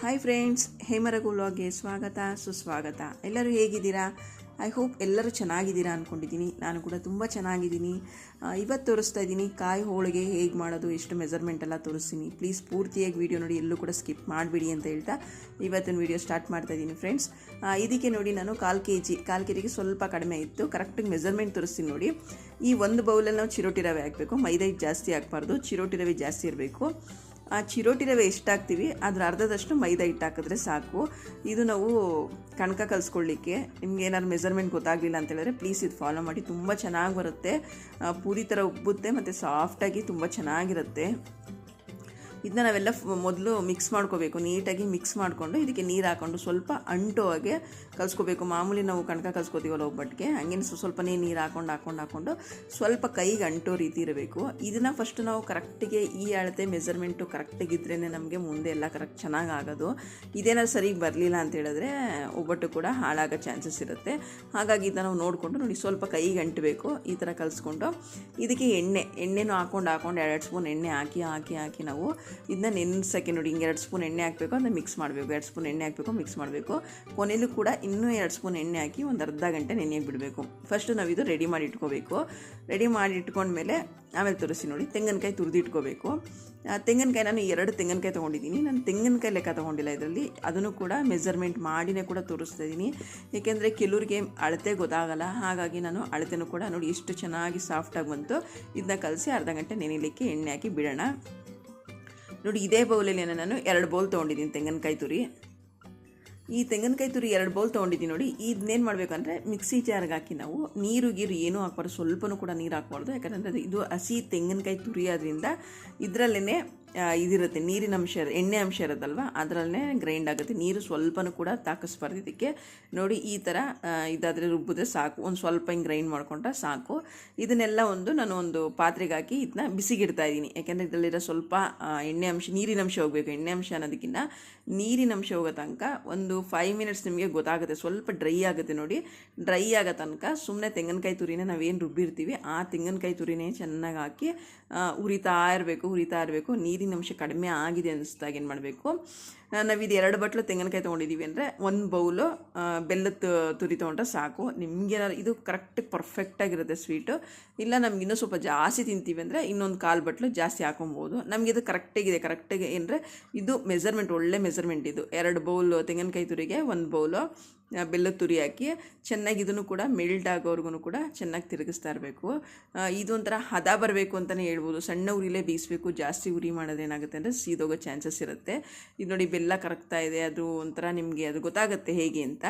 Hi friends ಹೇಮರಗು ವ್ಲಾಗ್ಗೆ ಸ್ವಾಗತ, ಸುಸ್ವಾಗತ. ಎಲ್ಲರೂ ಹೇಗಿದ್ದೀರಾ? ಐ ಹೋಪ್ ಎಲ್ಲರೂ ಚೆನ್ನಾಗಿದ್ದೀರಾ ಅಂದ್ಕೊಂಡಿದ್ದೀನಿ ನಾನು ಕೂಡ ತುಂಬ ಚೆನ್ನಾಗಿದ್ದೀನಿ. ಇವತ್ತು ತೋರಿಸ್ತಾ ಇದ್ದೀನಿ ಕಾಯಿ ಹೋಳಿಗೆ ಹೇಗೆ ಮಾಡೋದು, ಎಷ್ಟು ಮೆಜರ್ಮೆಂಟ್ ಎಲ್ಲ ತೋರಿಸ್ತೀನಿ. ಪ್ಲೀಸ್ ಪೂರ್ತಿಯಾಗಿ ವೀಡಿಯೋ ನೋಡಿ, ಎಲ್ಲೂ ಕೂಡ ಸ್ಕಿಪ್ ಮಾಡಬೇಡಿ ಅಂತ ಹೇಳ್ತಾ ಇವತ್ತಿನ ವಿಡಿಯೋ ಸ್ಟಾರ್ಟ್ ಮಾಡ್ತಾ ಇದ್ದೀನಿ ಫ್ರೆಂಡ್ಸ್ ಇದಕ್ಕೆ ನೋಡಿ ನಾನು ಕಾಲು ಕೆ ಜಿ ಕಾಲು ಕೆ ಜಿಗೆ ಸ್ವಲ್ಪ ಕಡಿಮೆ ಇತ್ತು. ಕರೆಕ್ಟಾಗಿ ಮೆಜರ್ಮೆಂಟ್ ತೋರಿಸ್ತೀನಿ ನೋಡಿ. ಈ ಒಂದು ಬೌಲಲ್ಲಿ ನಾವು ಚಿರೋಟಿ ರವೆ ಹಾಕಬೇಕು. ಮೈದಾ ಜಾಸ್ತಿ ಹಾಕ್ಬಾರ್ದು. ಚಿರೋಟಿ ರವೆ ಜಾಸ್ತಿ ಇರಬೇಕು. ಆ ಚಿರೋಟಿ ರವೆ ಹಾಕ್ತೀವಿ ಅದ್ರ ಅರ್ಧದಷ್ಟು ಮೈದಾ ಹಿಟ್ಟು ಹಾಕಿದ್ರೆ ಸಾಕು. ಇದು ನಾವು ಕಣಕ ಕಲಿಸ್ಕೊಳ್ಳಿಕ್ಕೆ. ನಿಮ್ಗೆ ಏನಾದ್ರು ಮೆಜರ್ಮೆಂಟ್ ಗೊತ್ತಾಗಲಿಲ್ಲ ಅಂತ ಹೇಳಿದ್ರೆ ಪ್ಲೀಸ್ ಇದು ಫಾಲೋ ಮಾಡಿ. ತುಂಬ ಚೆನ್ನಾಗಿ ಬರುತ್ತೆ. ಪೂರಿ ಥರ ಉಬ್ಬುತ್ತೆ, ಮತ್ತು ಸಾಫ್ಟಾಗಿ ತುಂಬ ಚೆನ್ನಾಗಿರುತ್ತೆ. ಇದನ್ನ ನಾವೆಲ್ಲ ಮೊದಲು ಮಿಕ್ಸ್ ಮಾಡ್ಕೋಬೇಕು. ನೀಟಾಗಿ ಮಿಕ್ಸ್ ಮಾಡಿಕೊಂಡು ಇದಕ್ಕೆ ನೀರು ಹಾಕ್ಕೊಂಡು ಸ್ವಲ್ಪ ಅಂಟೋ ಹಾಗೆ ಕಲಿಸ್ಕೋಬೇಕು. ಮಾಮೂಲಿ ನಾವು ಕಣಕ ಕಲಿಸ್ಕೋತೀವಲ್ಲ ಒಬ್ಬಟ್ಟಿಗೆ ಹಂಗೇನು ಸ್ವಲ್ಪ ಸ್ವಲ್ಪನೇ ನೀರು ಹಾಕೊಂಡು ಹಾಕೊಂಡು ಹಾಕೊಂಡು ಸ್ವಲ್ಪ ಕೈಗೆ ಅಂಟೋ ರೀತಿ ಇರಬೇಕು. ಇದನ್ನು ಫಸ್ಟ್ ನಾವು ಕರೆಕ್ಟಿಗೆ ಈ ಅಳತೆ ಮೆಜರ್ಮೆಂಟು ಕರೆಕ್ಟಾಗಿದ್ರೇ ನಮಗೆ ಮುಂದೆ ಎಲ್ಲ ಕರೆಕ್ಟ್ ಚೆನ್ನಾಗಿ ಆಗೋದು. ಇದೇನಾದ್ರು ಸರಿಗೆ ಬರಲಿಲ್ಲ ಅಂತ ಹೇಳಿದ್ರೆ ಒಬ್ಬಟ್ಟು ಕೂಡ ಹಾಳಾಗೋ ಚಾನ್ಸಸ್ ಇರುತ್ತೆ. ಹಾಗಾಗಿ ಇದನ್ನ ನಾವು ನೋಡಿಕೊಂಡು ನೋಡಿ ಸ್ವಲ್ಪ ಕೈಗೆ ಅಂಟಬೇಕು. ಈ ಥರ ಕಲಿಸ್ಕೊಂಡು ಇದಕ್ಕೆ ಎಣ್ಣೆ, ಎಣ್ಣೆನೂ ಹಾಕೊಂಡು ಹಾಕೊಂಡು ಎರಡು ಸ್ಪೂನ್ ಎಣ್ಣೆ ಹಾಕಿ ಹಾಕಿ ಹಾಕಿ ನಾವು ಇದನ್ನ ನೆನೆಸೋಕ್ಕೆ ನೋಡಿ, ಹಿಂಗೆ ಎರಡು ಸ್ಪೂನ್ ಎಣ್ಣೆ ಹಾಕಬೇಕು, ಅದನ್ನ ಮಿಕ್ಸ್ ಮಾಡಬೇಕು. ಎರಡು ಸ್ಪೂನ್ ಎಣ್ಣೆ ಹಾಕಬೇಕು ಮಿಕ್ಸ್ ಮಾಡಬೇಕು. ಕೊನೆಯಲ್ಲೂ ಕೂಡ ಇನ್ನೂ ಎರಡು ಸ್ಪೂನ್ ಎಣ್ಣೆ ಹಾಕಿ ಒಂದು ಅರ್ಧ ಗಂಟೆ ನೆನೆಯಕ್ಕೆ ಬಿಡಬೇಕು. ಫಸ್ಟು ನಾವು ಇದು ರೆಡಿ ಮಾಡಿ ಇಟ್ಕೋಬೇಕು. ರೆಡಿ ಮಾಡಿ ಇಟ್ಕೊಂಡ್ಮೇಲೆ ಆಮೇಲೆ ತೋರಿಸಿ ನೋಡಿ, ತೆಂಗಿನಕಾಯಿ ತುರಿದಿಟ್ಕೋಬೇಕು ತೆಂಗಿನಕಾಯಿ ನಾನು ಎರಡು ತೆಂಗಿನಕಾಯಿ ತೊಗೊಂಡಿದ್ದೀನಿ. ನಾನು ತೆಂಗಿನಕಾಯಿ ಲೆಕ್ಕ ತೊಗೊಂಡಿಲ್ಲ ಇದರಲ್ಲಿ. ಅದನ್ನು ಕೂಡ ಮೆಜರ್ಮೆಂಟ್ ಮಾಡಿನೇ ಕೂಡ ತೋರಿಸ್ತಾ ಇದ್ದೀನಿ ಏಕೆಂದರೆ ಕೆಲವ್ರಿಗೆ ಅಳತೆ ಗೊತ್ತಾಗಲ್ಲ. ಹಾಗಾಗಿ ನಾನು ಅಳತೆನೂ ಕೂಡ ನೋಡಿ ಎಷ್ಟು ಚೆನ್ನಾಗಿ ಸಾಫ್ಟಾಗಿ ಬಂತು. ಇದನ್ನ ಕಲಸಿ ಅರ್ಧ ಗಂಟೆ ನೆನೆಯಲಿಕ್ಕೆ ಎಣ್ಣೆ ಹಾಕಿ ಬಿಡೋಣ. ನೋಡಿ, ಇದೇ ಬೌಲಲ್ಲಿ ನಾನು ಎರಡು ಬೌಲ್ ತೊಗೊಂಡಿದ್ದೀನಿ ತೆಂಗಿನಕಾಯಿ ತುರಿ. ಈ ತೆಂಗಿನಕಾಯಿ ತುರಿ ಎರಡು ಬೌಲ್ ತೊಗೊಂಡಿದ್ದೀನಿ ನೋಡಿ ಇದನ್ನೇನು ಮಾಡಬೇಕಂದ್ರೆ ಮಿಕ್ಸಿ ಜಾರ್ಗೆ ಹಾಕಿ ನಾವು ನೀರು, ಗೀರು ಏನೂ ಹಾಕ್ಬಾರ್ದು, ಸ್ವಲ್ಪನೂ ಕೂಡ ನೀರು ಹಾಕ್ಬಾರ್ದು. ಯಾಕಂದರೆ ಇದು ಹಸಿ ತೆಂಗಿನಕಾಯಿ ತುರಿ ಆದ್ರಿಂದ ಇದರಲ್ಲೇ ಇದಿರುತ್ತೆ. ನೀರಿನ ಅಂಶ, ಎಣ್ಣೆ ಅಂಶ ಇರುತ್ತಲ್ವ? ಅದರಲ್ಲೇ ಗ್ರೈಂಡ್ ಆಗುತ್ತೆ. ನೀರು ಸ್ವಲ್ಪನೂ ಕೂಡ ತಾಕಿಸ್ಬಾರ್ದು ಇದಕ್ಕೆ ನೋಡಿ ಈ ಥರ ಇದಾದರೆ ರುಬ್ಬಿದ್ರೆ ಸಾಕು. ಒಂದು ಸ್ವಲ್ಪ ಹಿಂಗೆ ಗ್ರೈಂಡ್ ಮಾಡ್ಕೊಂಡ್ರೆ ಸಾಕು. ಇದನ್ನೆಲ್ಲ ಒಂದು ನಾನು ಒಂದು ಪಾತ್ರೆಗೆ ಹಾಕಿ ಇದನ್ನ ಬಿಸಿಗಿಡ್ತಾ ಇದ್ದೀನಿ. ಯಾಕೆಂದರೆ ಇದರಲ್ಲಿರೋ ಸ್ವಲ್ಪ ಎಣ್ಣೆ ಅಂಶ, ನೀರಿನ ಅಂಶ ಹೋಗಬೇಕು. ಎಣ್ಣೆ ಅಂಶ ಅನ್ನೋದಕ್ಕಿಂತ ನೀರಿನ ಅಂಶ ಹೋಗೋ ತನಕ ಒಂದು ಫೈವ್ ಮಿನಿಟ್ಸ್ ನಿಮಗೆ ಗೊತ್ತಾಗುತ್ತೆ. ಸ್ವಲ್ಪ ಡ್ರೈ ಆಗುತ್ತೆ ನೋಡಿ. ಡ್ರೈ ಆಗೋ ತನಕ ಸುಮ್ಮನೆ ತೆಂಗಿನಕಾಯಿ ತುರಿನ ನಾವೇನು ರುಬ್ಬಿರ್ತೀವಿ, ಆ ತೆಂಗಿನಕಾಯಿ ತುರಿನೇ ಚೆನ್ನಾಗಿ ಹಾಕಿ ಉರಿತಾ ಇರಬೇಕು ಉರಿತಾ ಇರಬೇಕು. ನೀರಿನ ಅಂಶ ಕಡಿಮೆ ಆಗಿದೆ ಅನ್ನಿಸ್ದಾಗ ಏನು ಮಾಡಬೇಕು ನಾವಿದು ಎರಡು ಬಟ್ಲು ತೆಂಗಿನಕಾಯಿ ತೊಗೊಂಡಿದ್ದೀವಿ ಅಂದರೆ ಒಂದು ಬೌಲು ಬೆಲ್ಲದ ತುರಿ ತೊಗೊಂಡ್ರೆ ಸಾಕು. ನಿಮಗೆ ಇದು ಕರೆಕ್ಟ್ ಪರ್ಫೆಕ್ಟಾಗಿರುತ್ತೆ ಸ್ವೀಟು ಇಲ್ಲ ನಮ್ಗೆ ಇನ್ನೂ ಸ್ವಲ್ಪ ಜಾಸ್ತಿ ತಿಂತೀವಿ ಅಂದರೆ ಇನ್ನೊಂದು ಕಾಲು ಬಟ್ಲು ಜಾಸ್ತಿ ಹಾಕೊಬೋದು. ನಮಗೆ ಇದು ಕರೆಕ್ಟಾಗಿದೆ ಕರೆಕ್ಟಾಗಿ ಏನಂದರೆ ಇದು ಮೆಜರ್ಮೆಂಟ್ ಒಳ್ಳೆ ಮೆಜರ್ಮೆಂಟ್ ಇದು. ಎರಡು ಬೌಲು ತೆಂಗಿನಕಾಯಿ ತುರಿಗೆ, ಒಂದು ಬೌಲು ಬೆಲ್ಲ ತುರಿ ಹಾಕಿ ಚೆನ್ನಾಗಿ ಇದನ್ನು ಕೂಡ ಮೆಲ್ಟ್ ಆಗೋವರೆಗೂ ಕೂಡ ಚೆನ್ನಾಗಿ ತಿರುಗಿಸ್ತಾ ಇರಬೇಕು. ಇದೊಂಥರ ಹದ ಬರಬೇಕು ಅಂತಲೇ ಹೇಳ್ಬೋದು. ಸಣ್ಣ ಉರಿಲೇ ಬೇಯಿಸಬೇಕು, ಜಾಸ್ತಿ ಉರಿ ಮಾಡೋದೇನಾಗುತ್ತೆ ಅಂದರೆ ಸೀದೋಗೋ ಚಾನ್ಸಸ್ ಇರುತ್ತೆ. ಇದು ನೋಡಿ ಬೆಲ್ಲ ಕರಗ್ತಾ ಇದೆ, ಅದು ಒಂಥರ ನಿಮಗೆ ಅದು ಗೊತ್ತಾಗುತ್ತೆ ಹೇಗೆ ಅಂತ.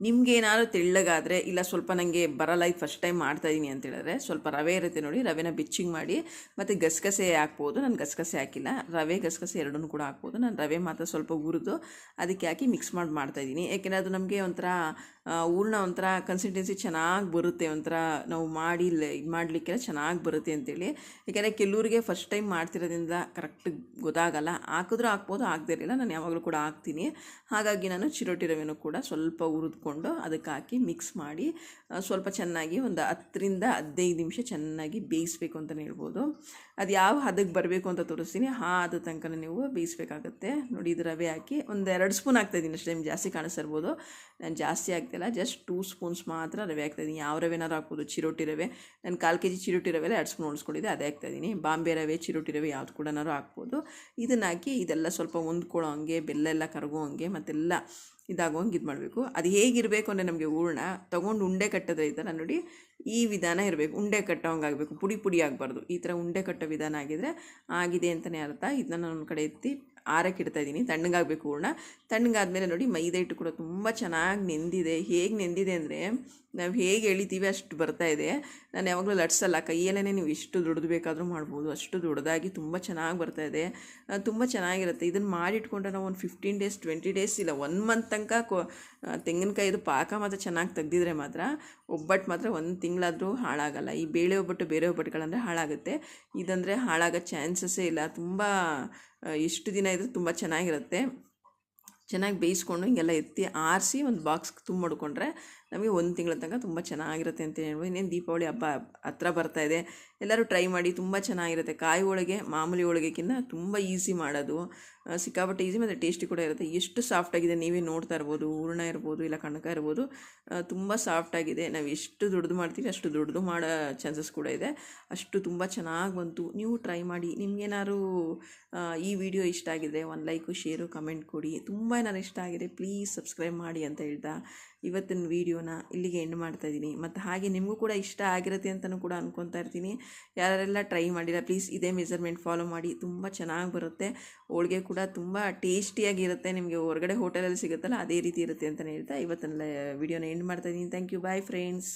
ನಿಮ್ಗೆ ಏನಾದರೂ ತೆಳ್ಳಗಾದರೆ, ಇಲ್ಲ ಸ್ವಲ್ಪ ನನಗೆ ಬರಲ್ಲ, ಇದು ಫಸ್ಟ್ ಟೈಮ್ ಮಾಡ್ತಾಯಿದ್ದೀನಿ ಅಂತ ಹೇಳಿದ್ರೆ, ಸ್ವಲ್ಪ ರವೆ ಇರುತ್ತೆ ನೋಡಿ, ರವೆನ ಬಿಚ್ಚಿಂಗ್ ಮಾಡಿ, ಮತ್ತು ಗಸಗಸೆ ಹಾಕ್ಬೋದು. ನಾನು ಗಸಗಸೆ ಹಾಕಿಲ್ಲ, ರವೆ, ಗಸಗಸೆ ಎರಡನ್ನೂ ಕೂಡ ಹಾಕ್ಬೋದು. ನಾನು ರವೆ ಮಾತ್ರ ಸ್ವಲ್ಪ ಹುರಿದು, ಅದಕ್ಕೆ ಹಾಕಿ ಮಿಕ್ಸ್ ಮಾಡಿ ಮಾಡ್ತಾಯಿದ್ದೀನಿ ಯಾಕೆಂದರೆ ಅದು ನಮಗೆ ಒಂಥರ ಹೂರ್ಣ ಒಂಥರ ಕನ್ಸಿಸ್ಟೆನ್ಸಿ ಚೆನ್ನಾಗಿ ಬರುತ್ತೆ, ಒಂಥರ ನಾವು ಮಾಡಿ ಮಾಡಲಿಕ್ಕೆಲ್ಲ ಚೆನ್ನಾಗಿ ಬರುತ್ತೆ ಅಂತೇಳಿ. ಯಾಕೆಂದರೆ ಕೆಲವ್ರಿಗೆ ಫಸ್ಟ್ ಟೈಮ್ ಮಾಡ್ತಿರೋದ್ರಿಂದ ಕರೆಕ್ಟ್ ಗೊತ್ತಾಗಲ್ಲ. ಹಾಕಿದ್ರೂ ಹಾಕ್ಬೋದು ಆಗದೇ ಇರಲಿಲ್ಲ. ನಾನು ಯಾವಾಗಲೂ ಕೂಡ ಹಾಕ್ತೀನಿ. ಹಾಗಾಗಿ ನಾನು ಚಿರೋಟಿ ರವೆನೂ ಕೂಡ ಸ್ವಲ್ಪ ಹುರಿದ್ಕೊಂಡು ಅದಕ್ಕೆ ಹಾಕಿ ಮಿಕ್ಸ್ ಮಾಡಿ ಸ್ವಲ್ಪ ಚೆನ್ನಾಗಿ ಒಂದು ಹತ್ತರಿಂದ ಹದಿನೈದು ನಿಮಿಷ ಚೆನ್ನಾಗಿ ಬೇಯಿಸ್ಬೇಕು ಅಂತಲೇ ಹೇಳ್ಬೋದು. ಅದು ಯಾವ ಹದಕ್ಕೆ ಬರಬೇಕು ಅಂತ ತೋರಿಸ್ತೀನಿ. ಆ ಹದ ತನಕ ನೀವು ಬೇಯಿಸ್ಬೇಕಾಗತ್ತೆ. ನೋಡಿ, ಇದು ರವೆ ಹಾಕಿ ಒಂದು ಎರಡು ಸ್ಪೂನ್ ಹಾಕ್ತಾಯಿದ್ದೀನಿ ಅಷ್ಟೇ, ನಿಮ್ಗೆ ಜಾಸ್ತಿ ಕಾಣಿಸ್ತಿರ್ಬೋದು ನಾನು ಜಾಸ್ತಿ ಹಾಕ್ತಿಲ್ಲ. ಜಸ್ಟ್ ಟೂ ಸ್ಪೂನ್ಸ್ ಮಾತ್ರ ರವೆ ಹಾಕ್ತಾಯಿದ್ದೀನಿ ಯಾವ ರವೆನಾರು ಹಾಕ್ಬೋದು. ಚಿರೋಟಿ ರವೆ. ನಾನು ಕಾಲು ಕೆ ಜಿ ಚಿರೋಟಿ ರವೆಲ್ಲ ಎರಡು ಸ್ಪೂನ್ ಉಳಿಸ್ಕೊಂಡಿದ್ದೆ. ಅದೇ ಹಾಕ್ತಾಯಿದ್ದೀನಿ ಬಾಂಬೆ ರವೆ, ಚಿರೋಟಿ ರವೆ ಯಾವ್ದು ಕೂಡ ಹಾಕ್ಬೋದು. ಇದನ್ನು ಹಾಕಿ ಇದೆಲ್ಲ ಸ್ವಲ್ಪ ಹೊಂದ್ಕೊಳ್ಳೋ ಹಂಗೆ, ಬೆಲ್ಲ ಎಲ್ಲ ಕರಗೋ ಹಂಗೆ ಮತ್ತೆಲ್ಲ ಇದಾಗೋಂಗೆ ಇದು ಮಾಡಬೇಕು. ಅದು ಹೇಗಿರಬೇಕು ಅಂದರೆ ನಮಗೆ ಹೂರ್ಣ ತೊಗೊಂಡು ಉಂಡೆ ಕಟ್ಟೋದ್ರೆ ಈ ಥರ ನೋಡಿ, ಈ ವಿಧಾನ ಇರಬೇಕು. ಉಂಡೆ ಕಟ್ಟೋಂಗೆ ಆಗಬೇಕು. ಪುಡಿ ಪುಡಿ ಆಗಬಾರ್ದು. ಈ ಥರ ಉಂಡೆ ಕಟ್ಟೋ ವಿಧಾನ ಆಗಿದ್ರೆ ಆಗಿದೆ ಅಂತಲೇ ಅರ್ಥ. ಇದನ್ನ ನಾನು ಒಂದು ಕಡೆ ಎತ್ತಿ ಆರಕ್ಕೆ ಇಡ್ತಾ ಇದ್ದೀನಿ. ತಣ್ಣಗಾಗಬೇಕು ಹೂರ್ಣ. ತಣ್ಣಗಾದ್ಮೇಲೆ ನೋಡಿ ಮೈದಾ ಹಿಟ್ಟು ಕೂಡ ತುಂಬ ಚೆನ್ನಾಗಿ ನೆಂದಿದೆ. ಹೇಗೆ ನೆಂದಿದೆ ಅಂದರೆ ನಾವು ಹೇಗೆ ಎಳಿತೀವಿ ಅಷ್ಟು ಬರ್ತಾ ಇದೆ. ನಾನು ಯಾವಾಗಲೂ ಲಟ್ಸಲ್ಲ ಕೈಯಲ್ಲೇ ನೀವು ಎಷ್ಟು ದುಡ್ದು ಬೇಕಾದರೂ ಮಾಡ್ಬೋದು, ಅಷ್ಟು ದೊಡ್ಡದಾಗಿ ತುಂಬ ಚೆನ್ನಾಗಿ ಬರ್ತಾ ಇದೆ. ತುಂಬ ಚೆನ್ನಾಗಿರುತ್ತೆ. ಇದನ್ನು ಮಾಡಿಟ್ಕೊಂಡ್ರೆ ನಾವು ಒಂದು ಫಿಫ್ಟೀನ್ ಡೇಸ್ ಟ್ವೆಂಟಿ ಡೇಸ್ ಇಲ್ಲ ಒನ್ ಮಂತ್ ತನಕ ಕೊ ತೆಂಗಿನಕಾಯಿದು ಪಾಕ ಮಾತ್ರ ಚೆನ್ನಾಗಿ ತೆಗೆದಿದ್ರೆ ಮಾತ್ರ ಒಬ್ಬಟ್ಟು ಮಾತ್ರ ಒಂದು ತಿಂಗಳಾದರೂ ಹಾಳಾಗಲ್ಲ. ಈ ಬೇಳೆ ಒಬ್ಬಟ್ಟು, ಬೇರೆ ಒಬ್ಬಟ್ಟುಗಳಂದರೆ ಹಾಳಾಗುತ್ತೆ. ಇದಂದರೆ ಹಾಳಾಗೋ ಚಾನ್ಸಸ್ಸೇ ಇಲ್ಲ. ತುಂಬ ಇಷ್ಟು ಎಷ್ಟು ದಿನ ಇದ್ರೆ ತುಂಬ ಚೆನ್ನಾಗಿರುತ್ತೆ. ಚೆನ್ನಾಗಿ ಬೇಯಿಸ್ಕೊಂಡು ಹಿಂಗೆಲ್ಲ ಎತ್ತಿ ಆರಿಸಿ ಒಂದು ಬಾಕ್ಸ್ ತುಂಬ ಮಾಡ್ಕೊಂಡ್ರೆ ನಮಗೆ ಒಂದು ತಿಂಗಳ ತನಕ ತುಂಬ ಚೆನ್ನಾಗಿರುತ್ತೆ ಅಂತ ಹೇಳ್ಬೋದು. ಇನ್ನೇನು ದೀಪಾವಳಿ ಹಬ್ಬ ಹತ್ರ ಬರ್ತಾ ಇದೆ. ಎಲ್ಲರೂ ಟ್ರೈ ಮಾಡಿ ತುಂಬ ಚೆನ್ನಾಗಿರುತ್ತೆ. ಕಾಯಿ ಹೋಳಿಗೆ, ಮಾಮೂಲಿ ಹೋಳಿಗೆಕ್ಕಿಂತ ತುಂಬ ಈಸಿ ಮಾಡೋದು. ಸಿಕ್ಕಾಪಟ್ಟೆ ಈಸಿ ಮತ್ತು ಟೇಸ್ಟಿ ಕೂಡ ಇರುತ್ತೆ. ಎಷ್ಟು ಸಾಫ್ಟಾಗಿದೆ ನೀವೇ ನೋಡ್ತಾ ಇರ್ಬೋದು, ಹೂರ್ಣ ಇರ್ಬೋದು, ಇಲ್ಲ ಕಣಕ ಇರ್ಬೋದು. ತುಂಬ ಸಾಫ್ಟಾಗಿದೆ ನಾವು ಎಷ್ಟು ದೊಡ್ಡದು ಮಾಡ್ತೀವಿ ಅಷ್ಟು ದೊಡ್ಡದು ಮಾಡೋ ಚಾನ್ಸಸ್ ಕೂಡ ಇದೆ. ಅಷ್ಟು ತುಂಬ ಚೆನ್ನಾಗಿ ಬಂತು. ನೀವು ಟ್ರೈ ಮಾಡಿ. ನಿಮ್ಗೇನಾದ್ರು ಈ ವಿಡಿಯೋ ಇಷ್ಟ ಆಗಿದೆ ಒಂದು ಲೈಕು ಶೇರು ಕಮೆಂಟ್ ಕೊಡಿ. ತುಂಬ ಏನಾದ್ರು ಇಷ್ಟ ಆಗಿದೆ ಪ್ಲೀಸ್ ಸಬ್ಸ್ಕ್ರೈಬ್ ಮಾಡಿ ಅಂತ ಹೇಳ್ತಾ. ಇವತ್ತಿನ ವೀಡಿಯೋನ ಇಲ್ಲಿಗೆ ಎಂಡ್ ಮಾಡ್ತಾ ಇದ್ದೀನಿ. ಮತ್ತು ಹಾಗೆ ನಿಮಗೂ ಕೂಡ ಇಷ್ಟ ಆಗಿರುತ್ತೆ ಅಂತಲೂ ಕೂಡ ಅಂದ್ಕೊತಾ ಇರ್ತೀನಿ. ಯಾರೆಲ್ಲ ಟ್ರೈ ಮಾಡಿಲ್ಲ ಪ್ಲೀಸ್ ಇದೇ ಮೆಜರ್ಮೆಂಟ್ ಫಾಲೋ ಮಾಡಿ. ತುಂಬ ಚೆನ್ನಾಗಿ ಬರುತ್ತೆ. ಹೋಳಿಗೆ ಕೂಡ ತುಂಬ ಟೇಸ್ಟಿಯಾಗಿರುತ್ತೆ. ನಿಮಗೆ ಹೊರಗಡೆ ಹೋಟೆಲಲ್ಲಿ ಸಿಗುತ್ತಲ್ಲ, ಅದೇ ರೀತಿ ಇರುತ್ತೆ ಅಂತಲೇ ಹೇಳ್ತಾ ಇವತ್ತಿನ ವಿಡಿಯೋನ ಎಂಡ್ ಮಾಡ್ತಾ ಇದ್ದೀನಿ. Thank you bye friends